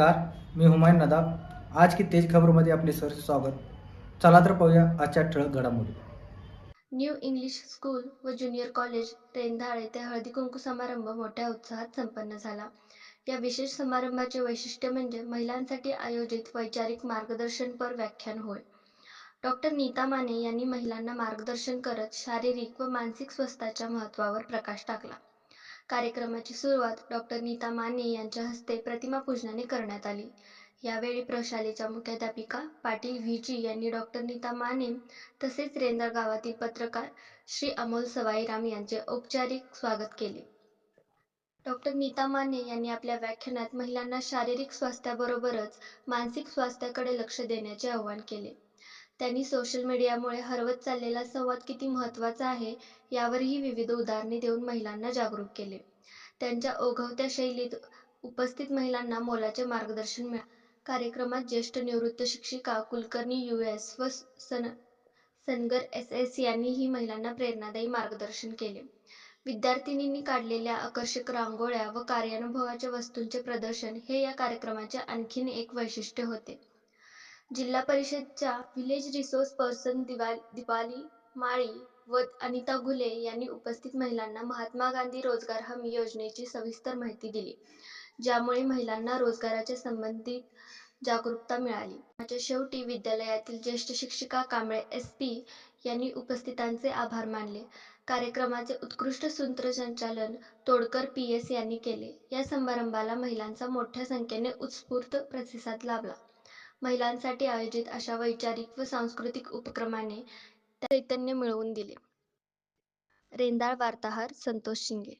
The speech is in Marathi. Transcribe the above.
नमस्कार मी हुमायून नदाब. आज की तेज खबरमध्ये आपले सर स्वागत. चला तर पाहूया आजच्या ठळक घडामोडी. न्यू इंग्लिश स्कूल व ज्युनियर कॉलेज रेंधाळ येथे हळदी कुंकू समारंभ मोठ्या उत्साहात संपन्न झाला. या विशेष समारंभाचे वैशिष्ट्य म्हणजे महिलांसाठी आयोजित वैचारिक मार्गदर्शनपर व्याख्यान होय. डॉक्टर नीता माने यांनी महिलांना मार्गदर्शन करत शारीरिक व मानसिक स्वास्थ्याच्या महत्त्वावर प्रकाश टाकला. कार्यक्रमाची सुरुवात डॉक्टर नीता माने यांच्या हस्ते प्रतिमा पूजनाने करण्यात आली. यावेळी प्रशालेच्या मुख्याध्यापिका पाटील व्ही जी यांनी डॉक्टर नीता माने तसेच रेंदाळ गावातील पत्रकार श्री अमोल सवाईराम यांचे औपचारिक स्वागत केले. डॉक्टर नीता माने यांनी आपल्या व्याख्यानात महिलांना शारीरिक स्वास्थ्याबरोबरच मानसिक स्वास्थ्याकडे लक्ष देण्याचे आवाहन केले. त्यांनी सोशल मीडियामुळे हरवत चाललेला संवाद किती महत्त्वाचा आहे यावरही विविध उदाहरणे देऊन महिलांना जागरूक केले. त्यांच्या ओघवत्या शैलीत उपस्थित महिलांना मोलाचे मार्गदर्शन मिळा. कार्यक्रमात ज्येष्ठ निवृत्त शिक्षिका कुलकर्णी यू एस व सन सनगर एस एस यांनीही महिलांना प्रेरणादायी मार्गदर्शन केले. विद्यार्थिनींनी काढलेल्या आकर्षक रांगोळ्या व कार्यानुभवाच्या वस्तूंचे प्रदर्शन हे या कार्यक्रमाचे आणखीन एक वैशिष्ट्य होते. जिल्हा परिषदच्या व्हिलेज रिसोर्स पर्सन दिवा दीपाली माळी व अनिता घुले यांनी उपस्थित महिलांना महात्मा गांधी रोजगार हमी योजनेची सविस्तर माहिती दिली ज्यामुळे महिलांना रोजगाराच्या संबंधित जागरूकता मिळाली. माझ्या शेवटी विद्यालयातील ज्येष्ठ शिक्षिका कांबळे एस पी यांनी उपस्थितांचे आभार मानले. कार्यक्रमाचे उत्कृष्ट सूत्रसंचालन तोडकर पी एस यांनी केले. या समारंभाला महिलांचा मोठ्या संख्येने उत्स्फूर्त प्रतिसाद लाभला. महिलांसाठी आयोजित अशा वैचारिक व सांस्कृतिक उपक्रमाने चैतन्य मिळवून दिले. रेंदाळ वार्ताहर संतोष शिंगे.